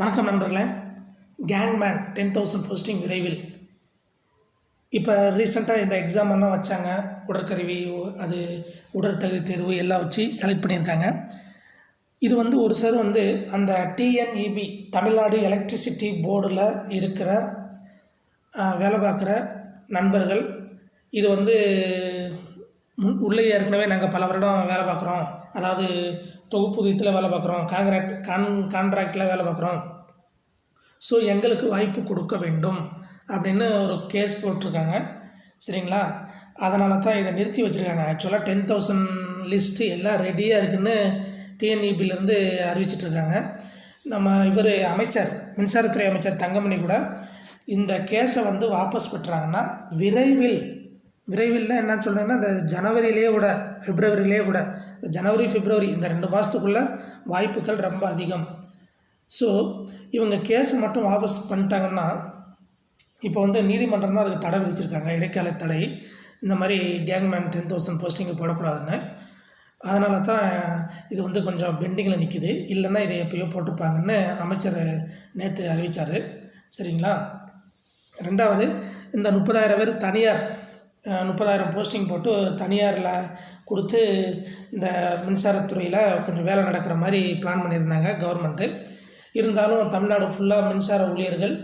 வணக்கம் நண்பர்களே. Gangman ten thousand posting விரைவில். இப்போ ரீசெண்டாக இந்த எக்ஸாம் எல்லாம் வச்சாங்க. உடற்கருவி அது உடற்தகுதி தேர்வு எல்லாம் வச்சு செலக்ட் பண்ணியிருக்காங்க. இது வந்து ஒரு சார் வந்து அந்த டிஎன்இபி தமிழ்நாடு எலக்ட்ரிசிட்டி போர்டில் இருக்கிற வேலை பார்க்குற நண்பர்கள். இது வந்து உள்ளே ஏற்கனவே நாங்கள் பல வருடம் வேலை பார்க்குறோம். அதாவது தொகுப்பூதியத்தில் வேலை பார்க்குறோம். காங்கிராக்ட் கான் கான்ட்ராக்டில் வேலை பார்க்குறோம். ஸோ எங்களுக்கு வாய்ப்பு கொடுக்க வேண்டும் அப்படின்னு ஒரு கேஸ் போட்டிருக்காங்க. சரிங்களா? அதனால தான் இதை நிறுத்தி வச்சுருக்காங்க. ஆக்சுவலாக டென் தௌசண்ட் லிஸ்ட்டு எல்லாம் ரெடியாக இருக்குன்னு டிஎன்இபிலேருந்து அறிவிச்சிட்ருக்காங்க நம்ம இவர் அமைச்சர் மின்சாரத்துறை அமைச்சர் தங்கமணி கூட இந்த கேஸை வந்து வாபஸ் பெற்றாங்கன்னா விரைவில் விரைவில் என்ன சொல்கிறேன்னா இந்த ஜனவரியிலேயே கூட பிப்ரவரியிலேயே கூட ஜனவரி பிப்ரவரி இந்த ரெண்டு மாதத்துக்குள்ளே வாய்ப்புகள் ரொம்ப அதிகம். ஸோ இவங்க கேஸ் மட்டும் வாபஸ் பண்ணிட்டாங்கன்னா இப்போ வந்து நீதிமன்றம் தான் அதுக்கு தடை விதிச்சிருக்காங்க. இடைக்கால தடை இந்த மாதிரி கேங்மேன் டென் தௌசண்ட் போஸ்டிங்கு போடக்கூடாதுன்னு. அதனால தான் இது வந்து கொஞ்சம் பெண்டிங்கில் நிற்கிது இல்லைன்னா இதை எப்பயோ போட்டிருப்பாங்கன்னு அமைச்சர் நேற்று அறிவித்தார் சரிங்களா? ரெண்டாவது இந்த முப்பதாயிரம் பேர் தனியார் முப்பதாயிரம் போஸ்டிங் போட்டு தனியாரில் கொடுத்து இந்த மின்சாரத்துறையில் கொஞ்சம் வேலை நடக்கிற மாதிரி பிளான் பண்ணியிருந்தாங்க கவர்மெண்ட்டு இருந்தாலும் தமிழ்நாடு ஃபுல்லாக மின்சார ஊழியர்கள்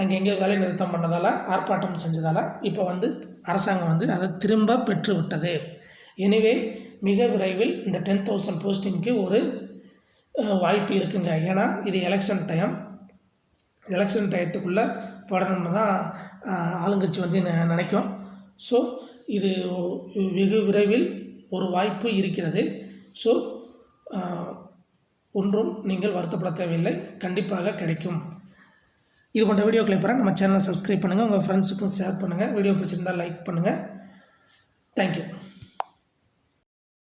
அங்கெங்கே வேலை நிறுத்தம் பண்ணதால் ஆர்ப்பாட்டம் செஞ்சதால் இப்போ வந்து அரசாங்கம் வந்து அதை திரும்ப பெற்று விட்டது எனிவே மிக விரைவில் இந்த டென் தௌசண்ட் போஸ்டிங்க்கு ஒரு வாய்ப்பு இருக்குங்க. ஏன்னா இது எலெக்ஷன் டைம் எலெக்ஷன் டயத்துக்குள்ளே போடணும்னு தான் ஆளுங்கட்சி வந்து நினைக்கும். ஸோ இது வெகு விரைவில் ஒரு வாய்ப்பு இருக்கிறது. ஸோ ஒன்றும் நீங்கள் வருத்தப்பட தேவையில்லை. கண்டிப்பாக கிடைக்கும். இது போன்ற வீடியோக்களை பெற நம்ம சேனலை சப்ஸ்கிரைப் பண்ணுங்கள் உங்கள் ஃப்ரெண்ட்ஸுக்கும் ஷேர் பண்ணுங்கள் வீடியோ பிடிச்சிருந்தால் லைக் பண்ணுங்கள் தேங்க்யூ